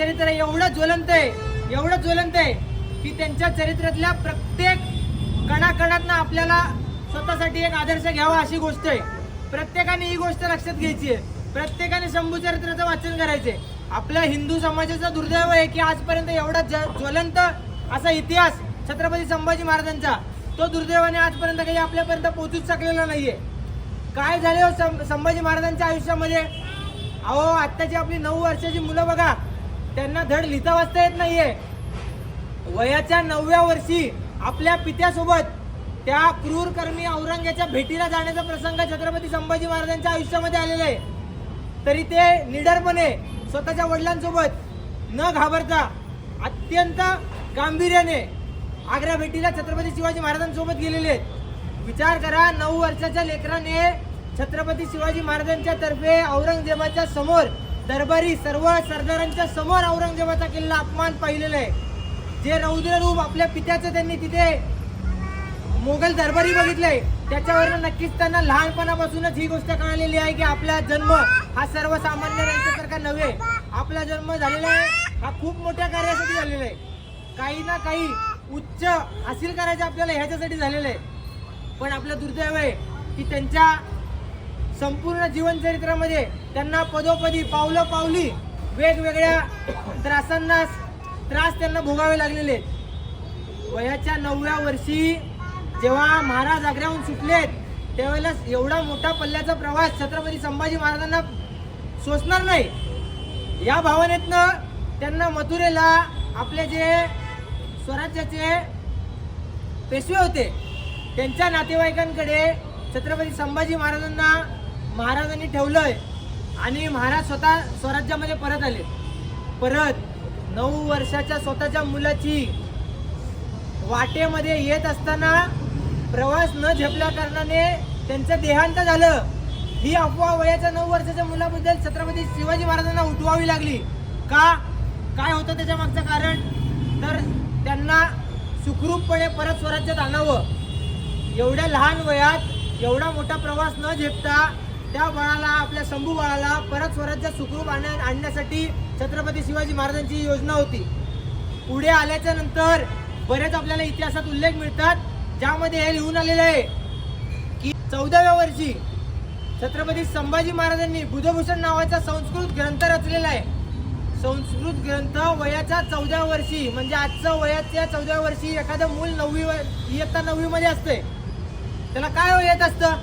चरित्र एवढं ज्वलंत आहे एवढं ज्वलंत आहे की त्यांच्या चरित्रातल्या प्रत्येक कणाकणातनं आपल्याला स्वतःसाठी एक आदर्श घ्यावा अशी गोष्ट आहे. प्रत्येकाने ही गोष्ट लक्षात घ्यायची आहे. प्रत्येकाने शंभू चरित्राचं वाचन करायचे आपल्या हिंदू समाजाचं दुर्दैव आहे की आजपर्यंत एवढा ज- ज्वलंत असा इतिहास छत्रपती संभाजी महाराजांचा तो दुर्दैवाने आजपर्यंत काही आपल्यापर्यंत पोहोचूच शकलेला नाहीये. काय झाले हो सं- संभाजी महाराजांच्या आयुष्यामध्ये? अहो आत्ताची आपली नऊ वर्षाची मुलं बघा. त्यांना धड लिहिता वाचता येत नाहीये. वयाच्या नवव्या वर्षी आपल्या पित्यासोबत त्या क्रूर कर्मी औरंग्याच्या भेटीला जाण्याचा प्रसंग छत्रपती संभाजी महाराजांच्या आयुष्यामध्ये आलेला आहे. तरी ते निडरपणे स्वतःच्या वडिलांसोबत न घाबरता अत्यंत गांभीर्याने आग्रा भेटीला छत्रपती शिवाजी महाराजांसोबत गेलेले आहेत. विचार करा नऊ वर्षाच्या लेकराने छत्रपती शिवाजी महाराजांच्या तर्फे औरंगजेबाच्या समोर दरबारी सर्व सरदारांच्या समोर औरंगजेबाचा किल्ला अपमान पाहिलेला आहे. जे रौद्र रूप आपल्या पित्याचं त्यांनी तिथे मोगल दरबारी बघितलंय त्याच्यावर नक्कीच त्यांना लहानपणापासूनच ही गोष्ट कळालेली आहे की आपला जन्म हा सर्वसामान्य यांच्यासारखा नव्हे. आपला जन्म झालेला आहे हा खूप मोठ्या कार्यासाठी झालेला आहे. काही ना काही उच्च हासिल करायचं आपल्याला ह्याच्यासाठी झालेलं आहे. पण आपलं दुर्दैव आहे की त्यांच्या संपूर्ण जीवनचरित्रामध्ये त्यांना पदोपदी पावलं पावली वेगवेगळ्या त्रासांना त्रास त्यांना भोगावे लागलेले. आहेत वयाच्या नवव्या वर्षी जेव्हा महाराज आग्र्याहून सुटलेत त्यावेळेला एवढा मोठा पल्ल्याचा प्रवास छत्रपती संभाजी महाराजांना सोसणार नाही. या भावनेतनं त्यांना मथुरेला आपले जे स्वराज्याचे पेशवे होते त्यांच्या नातेवाईकांकडे छत्रपती संभाजी महाराजांना महाराजांनी ठेवलंय आणि महाराज स्वतः स्वराज्यामध्ये परत आले. परत नऊ वर्षाच्या स्वतःच्या मुलाची वाटेमध्ये येत असताना प्रवास न झेपल्या कारणाने त्यांचं देहांत झालं. ही अफवा वयाच्या नऊ वर्षाच्या मुलाबद्दल छत्रपती शिवाजी महाराजांना उठवावी लागली. का? काय होतं त्याच्या मागचं कारण? तर त्यांना सुखरूपपणे परत स्वराज्यात आणावं. एवढ्या लहान वयात एवढा मोठा प्रवास न झेपता त्या बाळाला आपल्या शंभू बाळाला परत स्वराज्यात सुखरूप आणण्या आणण्यासाठी छत्रपती शिवाजी महाराजांची योजना होती. पुढे आल्याच्यानंतर बरेच आपल्याला इतिहासात उल्लेख मिळतात. ज्यामध्ये हे लिहून आलेलं आहे की चौदाव्या वर्षी छत्रपती संभाजी महाराजांनी बुधभूषण नावाचा संस्कृत ग्रंथ रचलेला आहे. संस्कृत ग्रंथ वयाच्या चौदाव्या वर्षी म्हणजे आजचं वयाच्या चौदाव्या वर्षी एखादं मूल नववी व- इयत्ता नववीमध्ये असते त्याला काय हो येत असतं?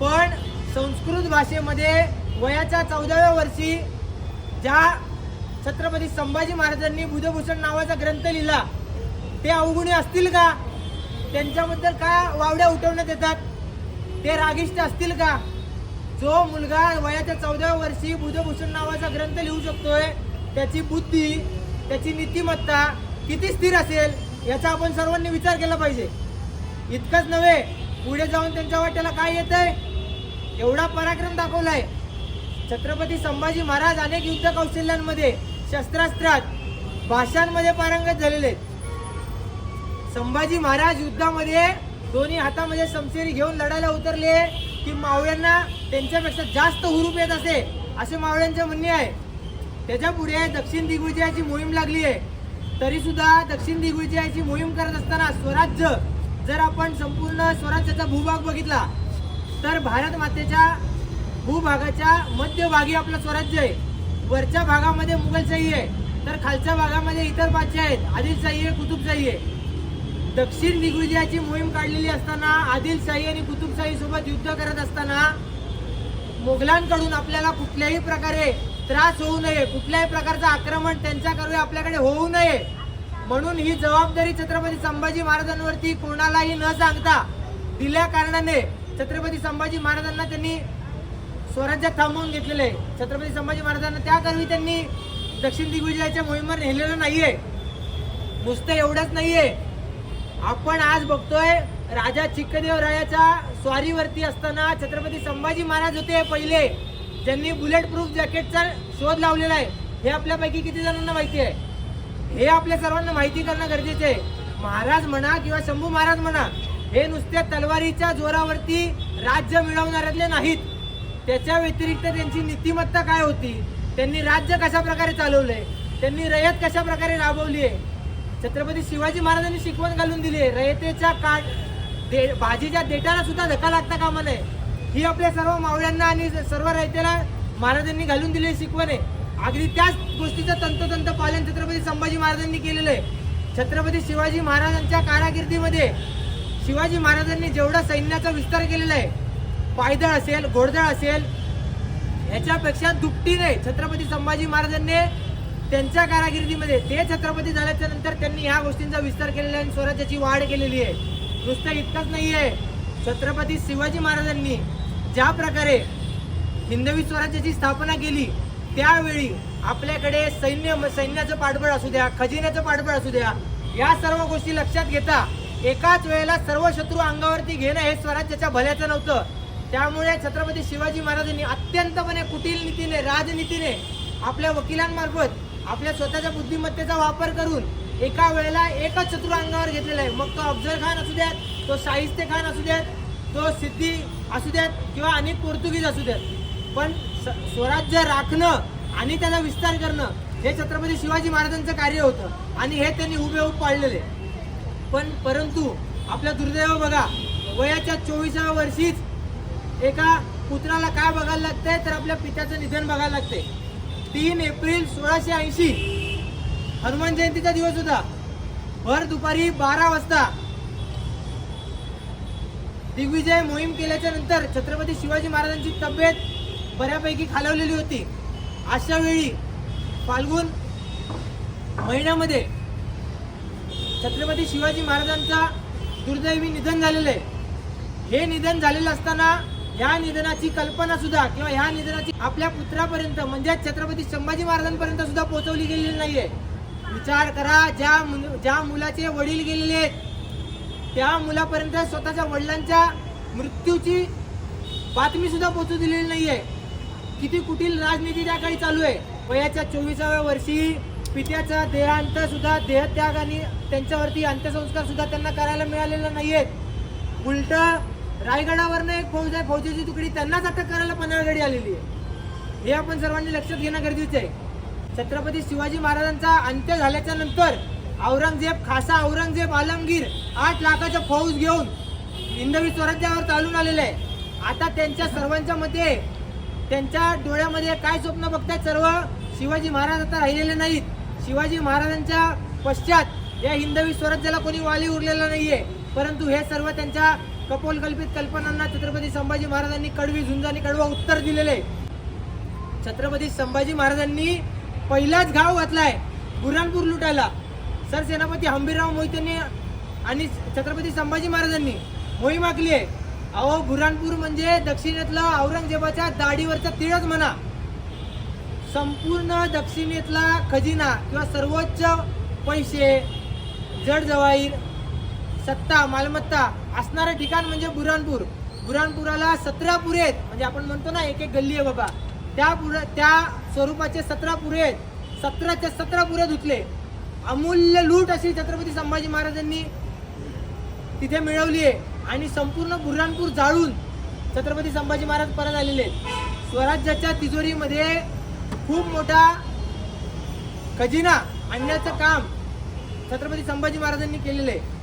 पण संस्कृत भाषेमध्ये वयाच्या चौदाव्या वर्षी ज्या छत्रपती संभाजी महाराजांनी बुधभूषण नावाचा ग्रंथ लिहिला ते अवगुणी असतील का? त्यांच्याबद्दल काय वावड्या उठवण्यात येतात? ते रागिष्ट असतील का? जो मुलगा वयाच्या चौदाव्या वर्षी बुधभूषण नावाचा ग्रंथ लिहू शकतोय त्याची बुद्धी त्याची नीतिमत्ता किती स्थिर असेल याचा आपण सर्वांनी विचार केला पाहिजे. इतकंच नव्हे पुढे जाऊन त्यांच्या वाट्याला काय येत आहे एवढा पराक्रम दाखवलाय. छत्रपती संभाजी महाराज अनेक युद्ध कौशल्यांमध्ये शस्त्रास्त्रात भाषांमध्ये पारंगत झालेले आहेत. संभाजी महाराज युद्धामध्ये दोन्ही हातामध्ये समशेरी घेऊन लढायला उतरले की मावळ्यांना त्यांच्यापेक्षा जास्त हुरूप येत असे असे मावळ्यांचे म्हणणे आहे. त्याच्या पुढे दक्षिण दिग्विजयाची मोहीम लागली आहे. तरी सुद्धा दक्षिण दिग्विजयाची मोहीम करत असताना स्वराज्य जर आपण संपूर्ण स्वराज्याचा भूभाग बघितला तर भारत मातेच्या भूभागाच्या मध्यभागी आपलं स्वराज्य आहे. वरच्या भागामध्ये मुघलशाही आहे. तर खालच्या भागामध्ये इतर बादशाह आहेत. आदिलशाही आहे कुतुबशाही आहे. दक्षिण दिग्विजयाची मोहीम काढलेली असताना आदिलशाही आणि कुतुबशाही सोबत युद्ध करत असताना मोगलांकडून आपल्याला कुठल्याही प्रकारे त्रास होऊ नये. कुठल्याही प्रकारचं आक्रमण त्यांच्याकडे आपल्याकडे होऊ नये. म्हणून ही जबाबदारी छत्रपती संभाजी महाराजांवरती कोणालाही न सांगता दिल्या कारणाने छत्रपती संभाजी महाराजांना त्यांनी स्वराज्यात थांबवून घेतलेलं. आहे छत्रपती संभाजी महाराजांना त्याकरवी त्यांनी दक्षिण दिग्विजयाच्या मोहिमेवर नेलेलं नाहीये. नुसतं एवढंच नाहीये. आपण आज बघतोय राजा चिक्कदेवरायाच्या स्वारीवरती असताना छत्रपती संभाजी महाराज होते पहिले. ज्यांनी बुलेट प्रूफ जॅकेटचा शोध लावलेला आहे. हे आपल्यापैकी किती जणांना माहिती आहे? हे आपल्या सर्वांना माहिती करणं गरजेचं आहे. महाराज म्हणा किंवा शंभू महाराज म्हणा हे नुसत्या तलवारीच्या जोरावरती राज्य मिळवणाऱ्यातले नाहीत. त्याच्या व्यतिरिक्त त्यांची नीतिमत्ता काय होती? त्यांनी राज्य कशा प्रकारे चालवलंय? त्यांनी रयत कशा प्रकारे राबवली आहे छत्रपती शिवाजी महाराजांनी शिकवण घालून दिली आहे. रयतेच्या का दे भाजीच्या देटाला सुद्धा धक्का लागता कामा नये. ही आपल्या सर्व मावळ्यांना आणि सर्व रयतेला महाराजांनी घालून दिलेली शिकवण आहे. अगदी त्याच गोष्टीचं तंतोतंत पालन छत्रपती संभाजी महाराजांनी केलेलं आहे. छत्रपती शिवाजी महाराजांच्या काराकिर्दीमध्ये शिवाजी महाराजांनी जेवढा सैन्याचा विस्तार केलेला आहे पायदळ असेल घोडदळ असेल ह्याच्यापेक्षा दुपटीने छत्रपती संभाजी महाराजांनी त्यांच्या कारागिर्दीमध्ये ते छत्रपती झाल्याच्यानंतर त्यांनी ह्या गोष्टींचा विस्तार केलेला आहे आणि स्वराज्याची वाढ केलेली आहे. नुसतं इतकंच नाही आहे छत्रपती शिवाजी महाराजांनी ज्या प्रकारे हिंदवी स्वराज्याची स्थापना केली त्यावेळी आपल्याकडे सैन्य सैन्याचं पाठबळ असू द्या खजिन्याचं पाठबळ असू द्या या सर्व गोष्टी लक्षात घेता एकाच वेळेला सर्व शत्रू अंगावरती घेणं हे स्वराज्याच्या भल्याचं नव्हतं. त्यामुळे छत्रपती शिवाजी महाराजांनी अत्यंतपणे कुटील नीतीने राजनीतीने आपल्या वकिलांमार्फत आपल्या स्वतःच्या बुद्धिमत्तेचा वापर करून एका वेळेला एकच शत्रू अंगावर घेतलेला आहे. मग तो अफजल खान असू द्यात तो शाहिस्ते खान असू द्यात तो सिद्धी असू द्यात किंवा अनेक पोर्तुगीज असू द्यात. पण स्वराज्य राखणं आणि त्याचा विस्तार करणं हे छत्रपती शिवाजी महाराजांचं कार्य होतं आणि हे त्यांनी हुबेहूब पाळलेले पण परंतु आपल्या दुर्दैव बघा वयाच्या चोवीसाव्या वर्षीच एका पुत्राला काय बघायला लागतंय? तर आपल्या पित्याचं निधन बघायला लागतंय. तीन एप्रिल सोळाशे ऐंशी हनुमान जयंतीचा दिवस होता. भर दुपारी बारा वाजता दिग्विजय मोहीम केल्याच्यानंतर छत्रपती शिवाजी महाराजांची तब्येत बऱ्यापैकी खालवलेली होती. अशा वेळी फाल्गुन महिन्यामध्ये छत्रपती शिवाजी महाराजांचा दुर्दैवी निधन झालेलं आहे. हे निधन झालेलं असताना या निधनाची कल्पना सुद्धा किंवा ह्या निधनाची आपल्या पुत्रापर्यंत म्हणजे छत्रपती संभाजी महाराजांपर्यंत सुद्धा पोहोचवली गेलेली नाहीये. विचार करा ज्या ज्या मुलाचे वडील गेलेले आहेत त्या मुलापर्यंत स्वतःच्या वडिलांच्या मृत्यूची बातमी सुद्धा पोहोचू दिलेली नाहीये. किती कुटील राजनीती त्या काळी चालू आहे. वयाच्या चोवीसाव्या वर्षी पित्याचा देहांत सुद्धा देहत्याग आणि त्यांच्यावरती अंत्यसंस्कार सुद्धा त्यांना करायला मिळालेले नाहीयेत उलट रायगडावरनं एक फौज आहे फौजेची तुकडी त्यांनाच अटक करायला पन्हाळगडी आलेली आहे. हे आपण सर्वांनी लक्षात घेणं गरजेचं आहे. छत्रपती शिवाजी महाराजांचा अंत्य झाल्याच्यानंतर औरंगजेब खासा औरंगजेब आलमगीर आठ लाखाचा फौज घेऊन हिंदवी स्वराज्यावर चालून आलेलं आहे. आता त्यांच्या सर्वांच्या मते त्यांच्या डोळ्यामध्ये काय स्वप्न बघतायत सर्व शिवाजी महाराज आता राहिलेले नाहीत. शिवाजी महाराजांच्या पश्चात या हिंदवी स्वराज्याला कोणी वाली उरलेलं नाहीये. परंतु हे सर्व त्यांच्या कपोलकल्पित कल्पनांना छत्रपती संभाजी महाराजांनी कडवी झुंज आणि कडवा उत्तर दिलेले. आहे. छत्रपती संभाजी महाराजांनी पहिलाच घाव घातलाय बुऱ्हाणपूर लुटायला. सरसेनापती हंबीरराव मोहितेंनी आणि छत्रपती संभाजी महाराजांनी मोहीम आखली आहे अहो बुऱ्हाणपूर म्हणजे दक्षिणेतला औरंगजेबाच्या दाढीवरचा तिळच म्हणा. संपूर्ण दक्षिणेतला खजिना किंवा सर्वोच्च पैसे जडजवाईर सत्ता मालमत्ता असणारं ठिकाण म्हणजे बुऱ्हाणपूर बुऱ्हाणपुराला सतरा पुरे आहेत. म्हणजे आपण म्हणतो ना एक एक गल्ली आहे बाबा. त्या पुर त्या स्वरूपाचे सतरा पुरे आहेत. सतराच्या सतरा पुरे धुतले. अमूल्य लूट अशी छत्रपती संभाजी महाराजांनी तिथे मिळवली आहे. आणि संपूर्ण बुऱ्हाणपूर जाळून छत्रपती संभाजी महाराज परत आलेले आहेत. स्वराज्याच्या तिजोरीमध्ये खूप मोठा खजिना आणण्याचं काम छत्रपती संभाजी महाराजांनी केलेलं आहे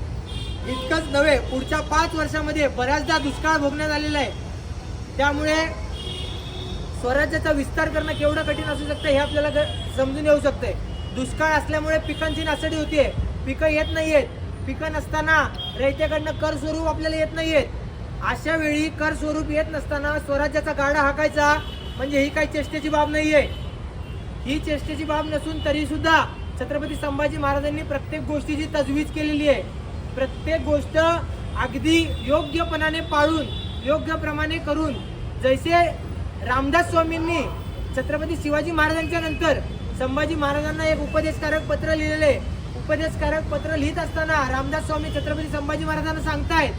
इतकंच नव्हे पुढच्या पाच वर्षामध्ये बऱ्याचदा दुष्काळ भोगण्यात आलेला आहे. त्यामुळे स्वराज्याचा विस्तार करणं केवढं कठीण असू शकतं हे आपल्याला ग- समजून येऊ शकतंय. दुष्काळ असल्यामुळे पिकांची नासडी होतीये. पिकं येत नाहीयेत. पिकं नसताना रयतेकडनं कर स्वरूप आपल्याला येत नाहीयेत. अशा वेळी कर स्वरूप येत नसताना स्वराज्याचा गाडा हाकायचा म्हणजे ही काही चेष्टेची बाब नाहीये. ही चेष्टेची बाब नसून तरी सुद्धा छत्रपती संभाजी महाराजांनी प्रत्येक गोष्टीची तजवीज केलेली आहे. प्रत्येक गोष्ट अगदी योग्यपणाने पाळून योग्य प्रमाणे करून जैसे रामदास स्वामींनी छत्रपती शिवाजी महाराजांच्या नंतर संभाजी महाराजांना एक उपदेशकारक पत्र लिहिलेले उपदेशकारक पत्र लिहित असताना रामदास स्वामी छत्रपती संभाजी महाराजांना सांगतायत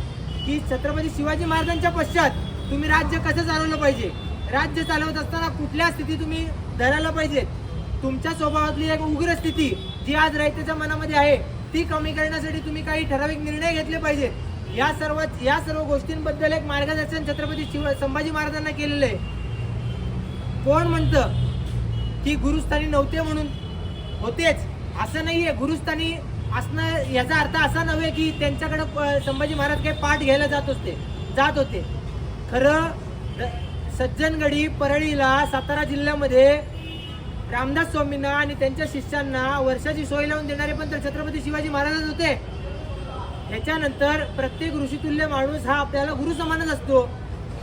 की छत्रपती शिवाजी महाराजांच्या पश्चात तुम्ही राज्य कसं चालवलं पाहिजे? राज्य चालवत असताना कुठल्या स्थिती तुम्ही धरायला पाहिजे. तुमच्या स्वभावातली एक उग्र स्थिती जी आज रयतेच्या मनामध्ये आहे ती कमी करण्यासाठी तुम्ही काही ठराविक निर्णय घेतले पाहिजेत या सर्व या सर्व गोष्टींबद्दल एक मार्गदर्शन छत्रपती शिव संभाजी महाराजांना केलेलं आहे. कोण म्हणतं की गुरुस्थानी नव्हते म्हणून? होतेच. असं नाहीये. गुरुस्थानी असणं याचा अर्थ असा नव्हे की त्यांच्याकडे प- संभाजी महाराज काही पाठ घ्यायला जात होते जात होते. खरं र- सज्जनगडी परळीला सातारा जिल्ह्यामध्ये रामदास स्वामींना आणि त्यांच्या शिष्यांना वर्षाची सोय लावून देणारे पण तर छत्रपती शिवाजी महाराजच होते. ह्याच्यानंतर प्रत्येक ऋषितुल्य माणूस हा आपल्याला गुरु समानच असतो.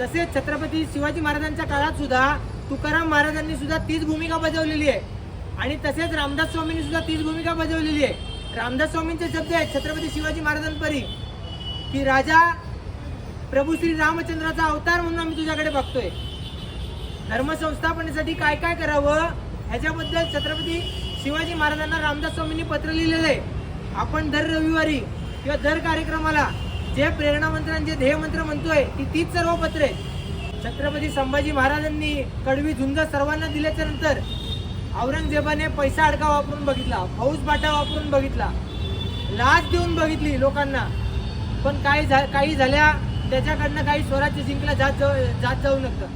तसेच छत्रपती शिवाजी महाराजांच्या काळात सुद्धा तुकाराम महाराजांनी सुद्धा तीच भूमिका बजावलेली आहे. आणि तसेच रामदास स्वामींनी सुद्धा तीच भूमिका बजावलेली आहे. रामदास स्वामींचे शब्द आहेत छत्रपती शिवाजी महाराजांपरी. की राजा प्रभू श्री रामचंद्राचा अवतार म्हणून आम्ही तुझ्याकडे बघतोय. धर्म संस्थापनेसाठी काय काय करावं? ह्याच्याबद्दल छत्रपती शिवाजी महाराजांना रामदास स्वामींनी पत्र लिहिलेलं आहे आपण दर रविवारी किंवा दर कार्यक्रमाला जे प्रेरणा मंत्र आणि जे ध्येय मंत्र म्हणतोय ती तीच सर्व पत्र आहेत छत्रपती संभाजी महाराजांनी कडवी झुंज सर्वांना दिल्याच्या नंतर औरंगजेबाने पैसा अडका वापरून बघितला फौज बाटा वापरून बघितला लाच देऊन बघितली लोकांना. पण काही झा काही झाल्या त्याच्याकडनं काही स्वराज्य जिंकला जात जात जाऊ नव्हतं.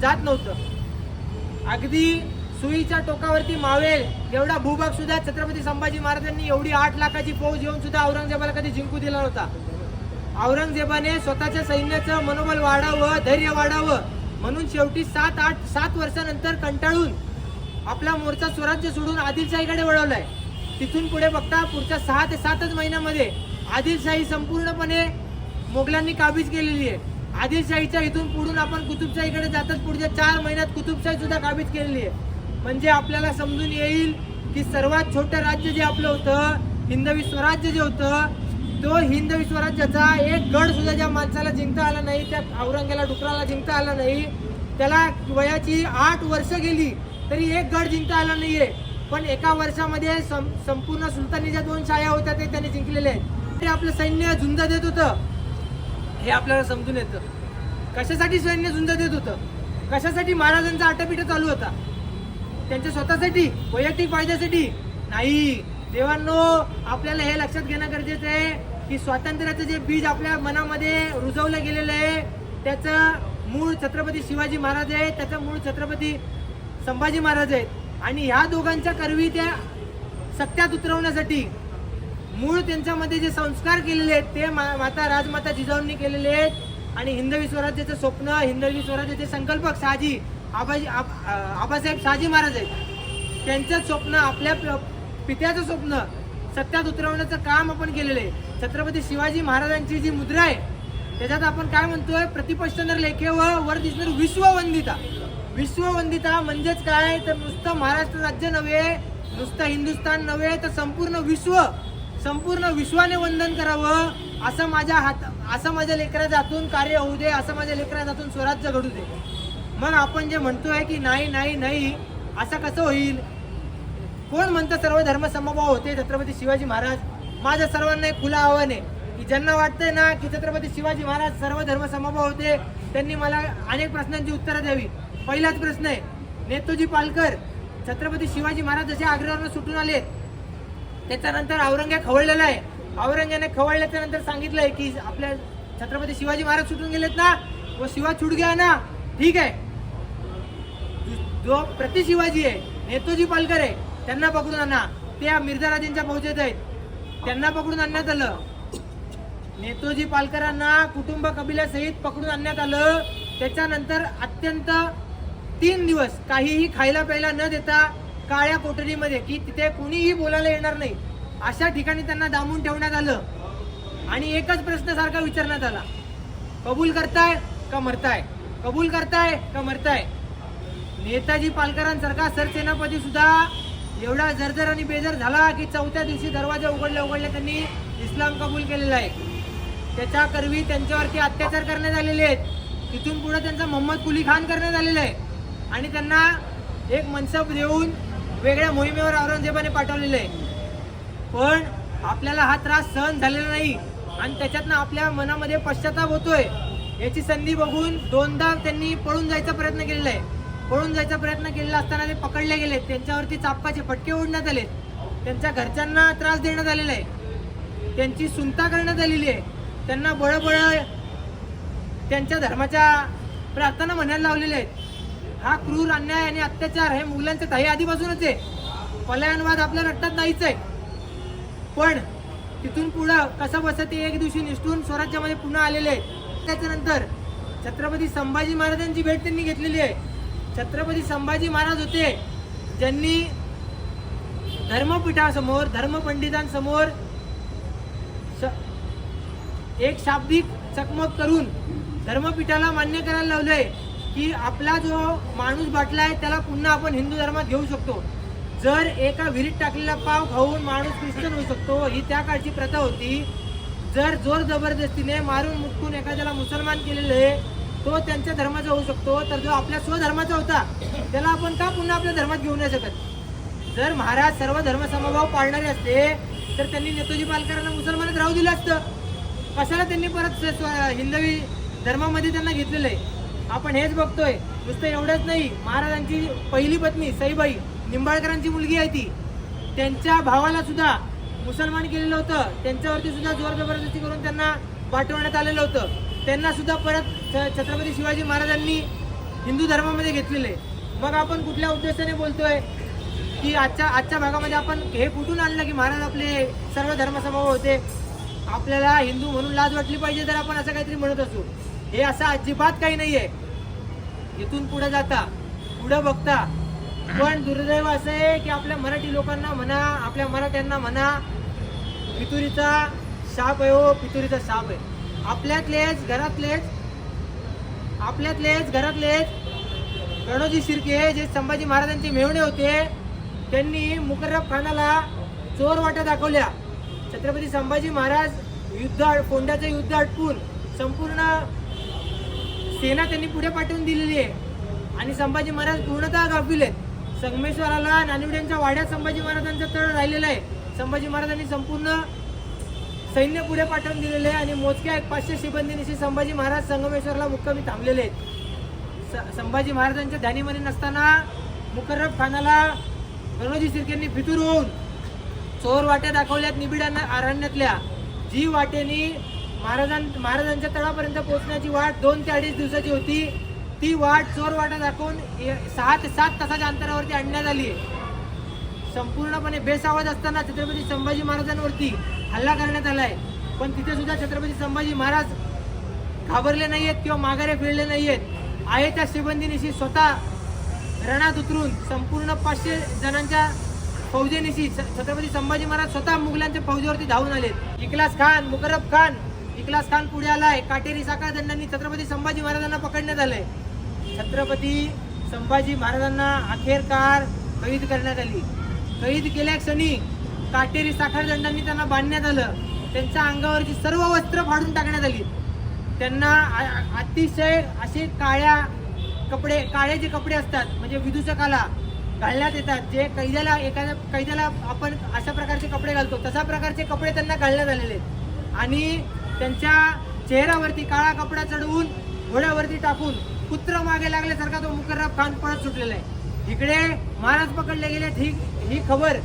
जात नव्हतं. अगदी सुईच्या टोकावरती मावेल. एवढा भूभाग सुद्धा छत्रपती संभाजी महाराजांनी एवढी आठ लाखाची फौज येऊन सुद्धा औरंगजेबाला कधी जिंकू दिला नव्हता. औरंगजेबाने स्वतःच्या सैन्याचं मनोबल वाढावं धैर्य वाढावं म्हणून शेवटी सात आठ सात वर्षानंतर कंटाळून आपला मोर्चा स्वराज्य सोडून आदिलशाहीकडे वळवलाय. तिथून पुढे बघता पुढच्या सहा ते सातच महिन्यामध्ये आदिलशाही संपूर्णपणे मोगलांनी काबीज केलेली आहे. आदिलशाहीच्या इथून पुढून आपण कुतुबशाहीकडे जातच पुढच्या चार महिन्यात कुतुबशाही सुद्धा काबीज केलेली आहे. म्हणजे आपल्याला समजून येईल की सर्वात छोटं राज्य जे आपलं होतं हिंदवी स्वराज्य जे होतं तो हिंदवी स्वराज्याचा एक गड सुद्धा ज्या माणसाला जिंकता आला नाही त्या औरंगेला डुकराला जिंकता आला नाही त्याला वयाची आठ वर्ष गेली तरी एक गड जिंकता आला नाहीये. पण एका वर्षामध्ये सं- संपूर्ण सुलतानी ज्या दोन शाया होत्या ते त्यांनी जिंकलेले आहेत. ते आपलं सैन्य झुंज देत होतं. हे आपल्याला समजून येतं. कशासाठी सैन्य झुंज देत होतं? कशासाठी महाराजांचा आटापिटा चालू होता? त्यांच्या स्वतःसाठी वैयक्तिक फायद्यासाठी. नाही देवांनो आपल्याला हे लक्षात घेणं गरजेचं आहे की स्वातंत्र्याचं जे बीज आपल्या मनामध्ये रुजवलं गेलेलं आहे त्याचं मूळ छत्रपती शिवाजी महाराज आहे त्याचं मूळ छत्रपती संभाजी महाराज आहेत. आणि ह्या दोघांच्या करवी त्या सत्यात उतरवण्यासाठी मूळ त्यांच्यामध्ये जे संस्कार केलेले आहेत ते मा- माता राजमाता जिजाऊंनी केलेले आहेत. आणि हिंदवी स्वराज्याचं स्वप्न हिंदवी स्वराज्याचे संकल्पक शहाजी आबाजी आब- आबासाहेब शहाजी महाराज आहेत. त्यांचं स्वप्न आपल्या प- पित्याचं स्वप्न सत्यात उतरवण्याचं काम आपण केलेलं आहे. छत्रपती शिवाजी महाराजांची जी मुद्रा आहे त्याच्यात आपण काय म्हणतोय? प्रतिपक्षनर लेखे व वर दिसणार विश्ववंदिता. विश्ववंदिता म्हणजेच काय? तर नुसतं महाराष्ट्र राज्य नव्हे नुसतं हिंदुस्थान नव्हे तर संपूर्ण विश्व संपूर्ण विश्वाने वंदन करावं असं माझ्या हात असं माझ्या लेकराच्या हातून कार्य होऊ दे असं माझ्या लेकराच्या हातून स्वराज्य घडू दे. मग आपण जे म्हणतोय की नाही नाही नाही असं कसं होईल? कोण म्हणतं सर्व धर्म समभाव होते? छत्रपती शिवाजी महाराज. माझं सर्वांना एक खुलं आव्हान आहे. की ज्यांना वाटतंय ना की छत्रपती शिवाजी महाराज सर्व धर्म समभाव होते त्यांनी मला अनेक प्रश्नांची उत्तरं द्यावी. पहिलाच प्रश्न आहे नेतोजी पालकर छत्रपती शिवाजी महाराज जसे आग्र्यावरून सुटून आले त्याच्यानंतर औरंग्या खवळलेला आहे. औरंग्याने खवळल्याच्या नंतर सांगितलंय की आपल्या छत्रपती शिवाजी महाराज सुटून गेलेत ना? व शिवा छूट गया ना? ठीक आहे. जो प्रति शिवाजी आहे नेतोजी पालकर आहे त्यांना पकडून आणा. त्या मिर्झाराजेंच्या फौजेत आहेत. त्यांना पकडून आणण्यात आलं. नेतोजी पालकरांना कुटुंब कबिल्यासहित पकडून आणण्यात आलं. त्याच्यानंतर अत्यंत तीन दिवस काहीही खायला प्यायला न देता काळ्या कोठडीमध्ये की तिथे कुणीही बोलायला येणार नाही अशा ठिकाणी त्यांना दामून ठेवण्यात आलं. आणि एकच प्रश्न सारखा विचारण्यात आला. कबूल करताय का मरताय? कबूल करताय का मरताय? नेताजी पालकरांसारखा सरसेनापती सुद्धा एवढा जर्जर आणि बेजर झाला की चौथ्या दिवशी दरवाजा उघडले उघडले त्यांनी इस्लाम कबूल केलेला आहे. त्याच्या करवी त्यांच्यावरती अत्याचार करण्यात आलेले आहेत. तिथून पुढे त्यांचा मोहम्मद कुली खान करण्यात आलेला आहे. आणि त्यांना एक मनसब देऊन वेगळ्या मोहिमेवर औरंगजेबाने पाठवलेलं आहे. पण आपल्याला हा त्रास सहन झालेला नाही आणि त्याच्यातनं आपल्या मनामध्ये पश्चाताप होतोय याची संधी बघून दोनदा त्यांनी पळून जायचा प्रयत्न केलेला आहे. पळून जायचा प्रयत्न केलेला असताना ते पकडले गेले त्यांच्यावरती चापकाचे फटके ओढण्यात आले त्यांच्या घरच्यांना त्रास देण्यात आलेला आहे. त्यांची सुंता करण्यात आलेली आहे. त्यांना बळबळ त्यांच्या धर्माच्या प्रार्थना म्हणायला लावलेल्या आहेत. हा क्रूर अन्याय आणि अत्याचार हे मुलांच्या काही आधीपासूनच आहे. पलायनवाद आपल्या रक्तात नाहीच आहे. पण तिथून पुढं कसं बसं ते एक दिवशी निष्ठून स्वराज्यामध्ये पुन्हा आलेले आहेत. त्याच्यानंतर छत्रपती संभाजी महाराजांची भेट त्यांनी घेतलेली आहे. छत्रपती संभाजी महाराज होते ज्यांनी धर्मपीठासमोर धर्मपंडितांसमोर एक शाब्दिक चकमक करून धर्मपीठाला मान्य करायला लावलंय की आपला जो माणूस बाटला आहे त्याला पुन्हा आपण हिंदू धर्मात घेऊ शकतो. जर एका विहिरीत टाकलेला पाव खाऊन माणूस ख्रिश्चन होऊ शकतो ही त्या काळची प्रथा होती. जर जोर जबरदस्तीने मारून मुटकून एखाद्याला मुसलमान केलेलं आहे तो त्यांच्या धर्माचा होऊ शकतो तर जो आपल्या स्वधर्माचा होता त्याला आपण का पुन्हा आपल्या धर्मात घेऊ नाही शकत? जर महाराज सर्व धर्म समभाव पाळणारे असते तर त्यांनी नेतोजी पालकरांना मुसलमानात राहू दिलं असतं. कशाला त्यांनी परत हिंदवी धर्मामध्ये त्यांना घेतलेलं आहे? आपण हेच बघतोय नुसतं एवढंच नाही महाराजांची पहिली पत्नी सईबाई निंबाळकरांची मुलगी आहे ती. त्यांच्या भावाला सुद्धा मुसलमान केलेलं होतं त्यांच्यावरती सुद्धा जोर जबरदस्ती करून त्यांना पाठवण्यात आलेलं होतं. त्यांना सुद्धा परत छ- छत्रपती शिवाजी महाराजांनी हिंदू धर्मामध्ये घेतलेले मग आपण कुठल्या उद्देशाने बोलतोय की आजच्या आजच्या भागामध्ये आपण हे कुठून आणलं की महाराज आपले सर्व धर्मसमभाव होते? आपल्याला हिंदू म्हणून लाज वाटली पाहिजे तर आपण असं काहीतरी म्हणत असू. हे असं अजिबात काही नाहीये. इथून पुढे जाता पुढे बघता. पण दुर्दैव असं आहे की आपल्या मराठी लोकांना म्हणा आपल्या मराठ्यांना म्हणा पितुरीचा शाप आहे हो पितुरीचा शाप आहे. आपल्यातलेच घरातलेच आपल्यातलेच घरातलेच. रणोजी शिर्के जे संभाजी महाराजांचे मेवणे होते त्यांनी मुकर्रब खानाला चोर वाटा दाखवल्या. छत्रपती संभाजी महाराज युद्ध कोंड्याचं युद्ध अटकून संपूर्ण सेना त्यांनी पुढे पाठवून दिलेली आहे. आणि संभाजी महाराज पूर्णतः गाफील संगमेश्वराला नानिवड्यांच्या वाड्यात संभाजी महाराजांचा तळ राहिलेला आहे. संभाजी महाराजांनी संपूर्ण सैन्य पुढे पाठवून दिलेले आहे आणि मोजक्या एक पाचशे शिबंदीनिशी संभाजी महाराज संगमेश्वरला मुक्कामी थांबलेले आहेत. स- संभाजी महाराजांच्या ध्यानीमध्ये नसताना मुकर्रब खानाला रणोजी शिर्केंनी फितूर होऊन चोर वाट्या दाखवल्यात निबिडांना अरण्यातल्या जी वाटेनी महाराजां महाराजांच्या तळापर्यंत पोहोचण्याची वाट दोन ते अडीच दिवसाची होती ती वाट चोर वाटा दाखवून सहा ते सात तासाच्या अंतरावरती आणण्यात आली संपूर्णपणे बेसावध असताना छत्रपती संभाजी महाराजांवरती हल्ला करण्यात आलाय. पण तिथे सुद्धा छत्रपती संभाजी महाराज घाबरले नाहीयेत किंवा माघारे फिरले नाहीयेत. आहे त्या शिबंदीनिशी स्वतः रणात उतरून संपूर्ण पाचशे जणांच्या फौजेनिशी छत्रपती संभाजी महाराज स्वतः मुघलांच्या फौजेवरती धावून आले इकलास खान मुकरब खान इकलास खान पुढे आलाय काटेरी साखर दंडांनी छत्रपती संभाजी महाराजांना पकडण्यात आलंय. छत्रपती संभाजी महाराजांना अखेरकार कैद करण्यात आली. कैद केल्या क्षणी काटेरी साखरदंडांनी त्यांना बांधण्यात आलं. त्यांच्या अंगावरची सर्व वस्त्र फाडून टाकण्यात आली. त्यांना आ- अतिशय असे काळ्या कपडे काळे जे कपडे असतात म्हणजे विदूषकाला घालण्यात येतात जे कैद्याला एखाद्या कैद्याला आपण अशा प्रकारचे कपडे घालतो तशा प्रकारचे कपडे त्यांना घालण्यात आलेले आहेत. आणि त्यांच्या चेहऱ्यावरती काळा कपडा चढवून घोड्यावरती टाकून कुत्र मागे लागल्यासारखा तो मुकर्रब खान पळत सुटलेला आहे. इकडे महाराज पकडले गेले ही ही खबर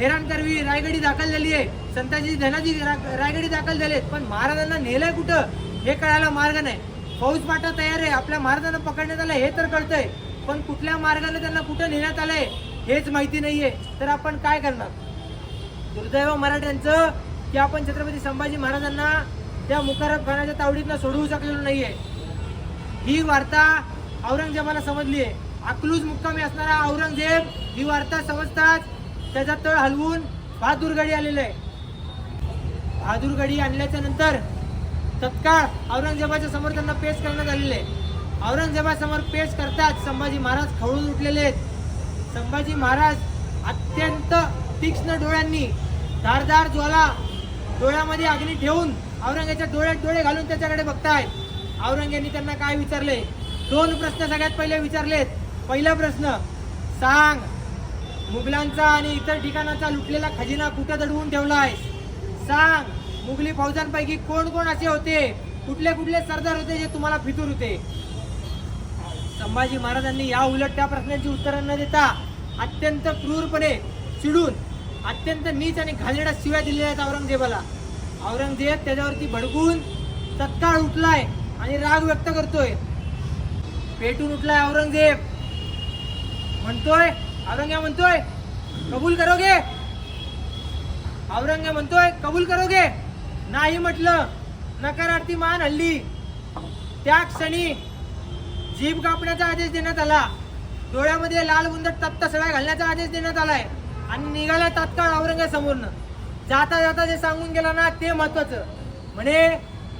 हेरान करवी रायगडी दाखल झाली आहे. संताजी धनाजी रा- रायगडी दाखल झालेत. पण महाराजांना नेलंय कुठं? हे कळायला मार्ग नाही. फौज पाठा तयार आहे. आपल्या महाराजांना पकडण्यात आलं हे तर कळतंय. पण कुठल्या मार्गाने त्यांना कुठं नेण्यात आलंय हेच माहिती नाहीये. तर आपण काय करणार? दुर्दैव मराठ्यांचं की आपण छत्रपती संभाजी महाराजांना त्या मुकारब खानाच्या तावडीतनं सोडवू शकलेलो नाहीये. ही वार्ता औरंगजेबाला समजली आहे अकलूज मुक्कामी असणारा औरंगजेब ही वार्ता समजताच त्याचा तळ हलवून बहादूरगडी आलेलं आहे. बहादूरगडी आणल्याच्या नंतर तत्काळ औरंगजेबाच्या समोर त्यांना पेश करण्यात आलेले आहे. औरंगजेबासमोर पेश करताच संभाजी महाराज खवळून उठलेले आहेत. संभाजी महाराज अत्यंत तीक्ष्ण डोळ्यांनी धारदार ज्वाला डोळ्यामध्ये अग्नी ठेवून औरंगाच्या डोळ्यात डोळे घालून त्याच्याकडे बघतायत औरंगेनी त्यांना काय विचारले? दोन प्रश्न सगळ्यात पहिले विचारलेत. पहिला प्रश्न सांग मुघलांचा आणि इतर ठिकाणाचा लुटलेला खजिना कुठं दडवून ठेवला आहे सांग. मुघली फौजांपैकी कोण कोण असे होते? कुठले कुठले सरदार होते जे तुम्हाला फितूर होते? संभाजी महाराजांनी या उलट त्या प्रश्नांची उत्तरं न देता अत्यंत क्रूरपणे चिडून अत्यंत नीच आणि घालेडा शिव्या दिलेल्या आहेत औरंगजेबाला. औरंगजेब त्याच्यावरती भडकून तत्काळ उठलाय आणि राग व्यक्त करतोय. पेटून उठलाय औरंगजेब. म्हणतोय औरंग्या म्हणतोय कबूल करोगे? औरंग्या म्हणतोय कबूल करोगे? नाही म्हटलं नकारार्थी मान हल्ली. त्या क्षणी जीभ कापण्याचा आदेश देण्यात आला. डोळ्यामध्ये लाल गुंदट तप्त सळा घालण्याचा आदेश देण्यात आलाय. आणि निघाला तात्काळ औरंगा समोरनं. जाता जाता जे सांगून गेला ना ते महत्वाचं. म्हणे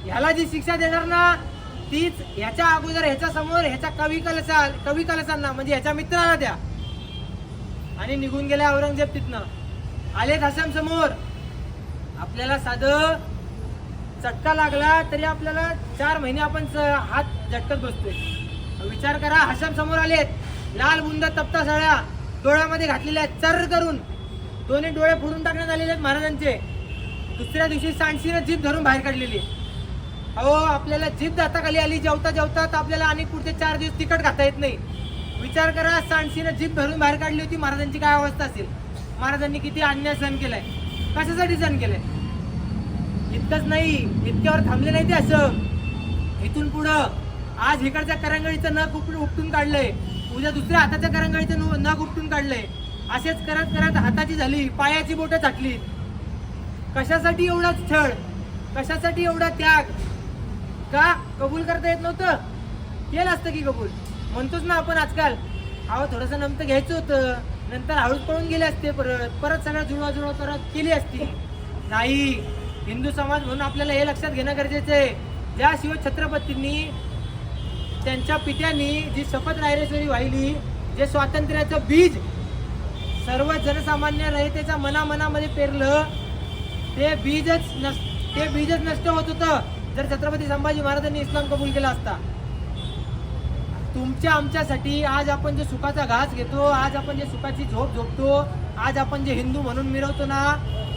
ह्याला जी शिक्षा देणार ना तीच ह्याच्या अगोदर ह्याच्या समोर ह्याच्या कवी कलसा कवी कलसांना म्हणजे ह्याच्या मित्राला द्या. आणि निघून गेले औरंगजेब तिथनं. आले हसम समोर. आपल्याला साधं चटका लागला तरी आपल्याला चार महिने आपण हात झटकत बसतोय. विचार करा हसम समोर आलेत. लाल बुंद तप्ता सळ्या डोळ्यामध्ये घातलेल्या आहेत. चर्र करून. दोन्ही डोळे फोडून टाकण्यात आलेले आहेत महाराजांचे. दुसऱ्या दिवशी सांडशीनं जीप धरून बाहेर काढलेली अहो आपल्याला जीभ दाताखाली आली. जेवता जेवता तर आपल्याला आणि पुढचे चार दिवस तिकट खाता येत नाही. विचार करा सांडशीनं जीप भरून बाहेर काढली होती महाराजांची काय अवस्था असेल? महाराजांनी किती अन्याय सहन केलाय? कशासाठी सहन केलाय? इतकंच नाही इतक्यावर थांबले नाही ते असं. इथून पुढं आज इकडच्या करंगळीचं नख उपटून उपटून काढलंय. उद्या दुसऱ्या हाताच्या करंगळीचं नु- नख उपटून काढलंय. असेच करत करत हाताची झाली पायाची बोटं चाटली कशासाठी एवढा छळ? कशासाठी एवढा त्याग? का? कबूल करता येत नव्हतं? केलं असतं की कबूल? म्हणतोच ना आपण आजकाल. अहो थोडस नमतं घ्यायचं होतं. नंतर हळूच पळून गेले असते परत. परत सगळं जुळवा जुळवा परत केली असती. नाही. हिंदू समाज म्हणून आपल्याला हे लक्षात घेणं गरजेचं आहे. ज्या शिवछत्रपतींनी त्यांच्या पित्यांनी जी शपथ रायरेश्वरी वाहिली जे स्वातंत्र्याचं बीज सर्व जनसामान्य रयतेच्या मनामनामध्ये पेरलं ते बीजच नस ते बीजच नष्ट होत होतं. जर छत्रपती संभाजी महाराजांनी इस्लाम कबूल केला असता. तुमच्या आमच्यासाठी आज आपण जे सुखाचा घास घेतो आज आपण जे सुखाची झोप झोपतो आज आपण जे हिंदू म्हणून मिरवतो ना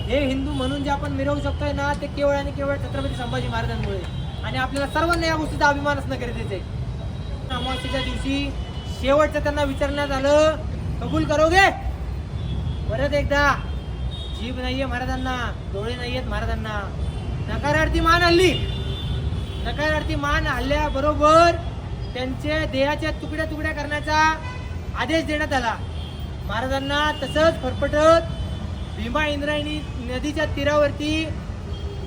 हे हिंदू म्हणून जे आपण मिरवू शकतोय ना ते केवळ आणि केवळ छत्रपती संभाजी महाराजांमुळे. आणि आपल्याला सर्वांना या गोष्टीचा अभिमान असणं गरजेचं आहे. अमावस्येच्या दिवशी शेवटचं त्यांना विचारण्यात आलं कबूल करोगे परत एकदा जीभ नाहीये महाराजांना डोळे नाहीयेत महाराजांना. नकारार्थी मान हल्ली. नकारार्थी मान हल्ल्याबरोबर त्यांचे देहाच्या तुकड्या तुकड्या करण्याचा आदेश देण्यात आला. महाराजांना तसंच फरफटत भीमा इंद्रायणी नदीच्या तीरावरती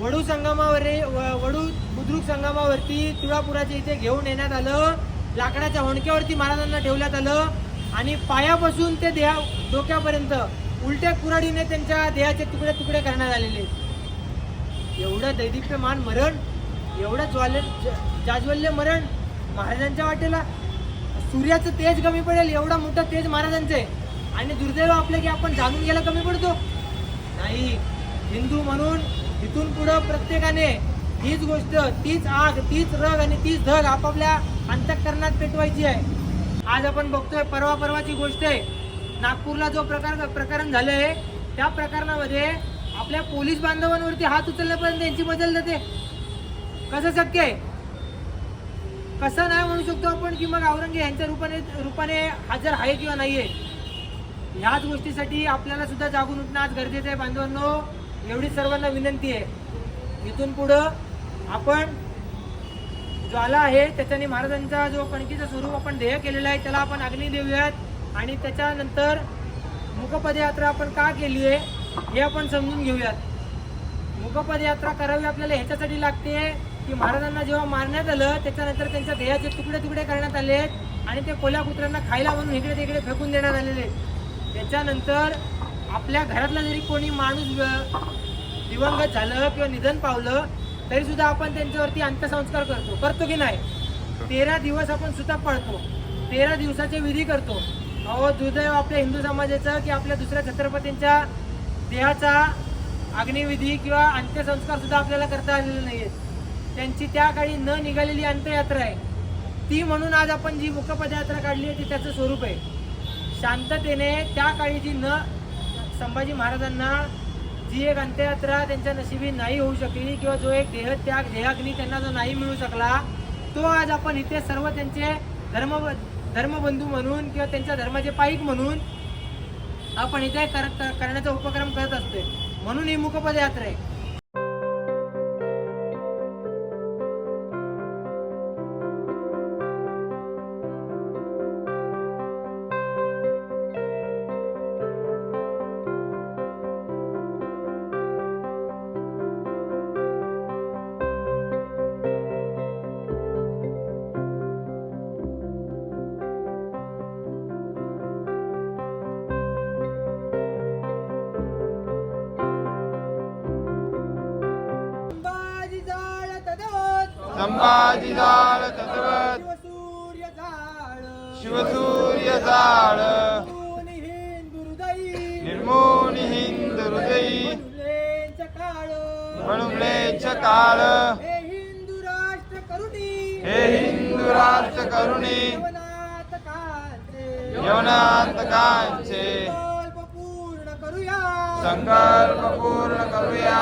वडू संगमावर व- वडू बुद्रुक संगमावरती तुळापुराच्या इथे घेऊन येण्यात आलं. लाकडाच्या होणक्यावरती महाराजांना ठेवण्यात आलं आणि पायापासून ते देहा डोक्यापर्यंत उलट्या कुराडीने त्यांच्या देहाचे तुकडे तुकडे करण्यात आलेले. एवढं दैदिप्यमान मरण एवढं ज्वाल ज- जाज्वल्य मरण महाराजांच्या वाटेला. सूर्याचं तेज कमी पडेल एवढा मोठा तेज महाराजांचं. आहे आणि दुर्दैव आपलं की आपण जाणून गेला कमी पडतो. नाही हिंदू म्हणून इथून पुढं प्रत्येकाने तीच गोष्ट तीच आग तीच रग आणि तीच धग आपापल्या अंतःकरणात पेटवायची आहे. आज आपण बघतोय परवा परवाची गोष्ट आहे. नागपूरला जो प्रकार प्रकरण झालंय त्या प्रकरणामध्ये आपल्या पोलीस बांधवांवरती हात उचलल्यापर्यंत यांची बदल जाते. कसं शक्य आहे? कसं नाही म्हणू शकतो आपण की मग औरंगे यांच्या रूपाने रूपाने हजर आहे किंवा नाहीये? ह्याच गोष्टीसाठी आपल्याला सुद्धा जागून उठणं आज गरजेचं आहे बांधवांनो. एवढी सर्वांना विनंती आहे. इथून पुढं आपण जो आला आहे त्याच्याने महाराजांचा जो कणकीचं स्वरूप आपण ध्येय केलेला आहे त्याला आपण अग्नी देऊयात. आणि त्याच्यानंतर मुखपदयात्रा आपण का केली आहे हे आपण समजून घेऊयात. मुखपदयात्रा करावी आपल्याला ह्याच्यासाठी लागते. की महाराजांना जेव्हा मारण्यात आलं त्याच्यानंतर त्यांच्या देहाचे तुकडे तुकडे करण्यात आले आणि ते कोल्या कुत्र्यांना खायला म्हणून इकडे तिकडे फेकून देण्यात आलेले आहेत. त्याच्यानंतर आपल्या घरातला जरी कोणी माणूस दिवंगत झालं किंवा निधन पावलं तरी सुद्धा आपण त्यांच्यावरती अंत्यसंस्कार करतो. करतो की नाही? तेरा दिवस आपण सुद्धा पळतो. तेरा दिवसाचे विधी करतो. अहो दुर्दैव आपल्या हिंदू समाजाचं की आपल्या दुसऱ्या छत्रपतींच्या देहाचा अग्निविधी किंवा अंत्यसंस्कार सुद्धा आपल्याला करता आलेले नाहीयेत. त्यांची त्या काळी न निघालेली अंत्ययात्रा आहे. ती म्हणून आज आपण जी मुखपदयात्रा काढली आहे ती त्याचं स्वरूप आहे. शांततेने त्या काळी जी न संभाजी महाराजांना जी एक अंत्ययात्रा त्यांच्या नशिबी नाही होऊ शकली किंवा जो एक देहत्याग देहाग्नी त्यांना जो नाही मिळू शकला तो आज आपण इथे सर्व त्यांचे धर्म धर्मबंधू म्हणून किंवा त्यांच्या धर्माचे पाईक म्हणून आपण इथे कर करण्याचा उपक्रम करत असतोय. म्हणून ही मुखपदयात्रा आहे. संभाजी जाळ छत्रपती शिवसूर्य जाळ निर्मूल हिंदू हृदयी निर्मोनी हिंद हृदयी मनुलेंच काळ म्हणुलेच काळ हे हिंदू राष्ट्र करुणी हे हिंदू राष्ट्र करुणी यवनात कांचे यवनांत कांचे संकल्प पूर्ण करूया।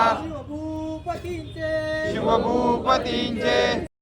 संकल्प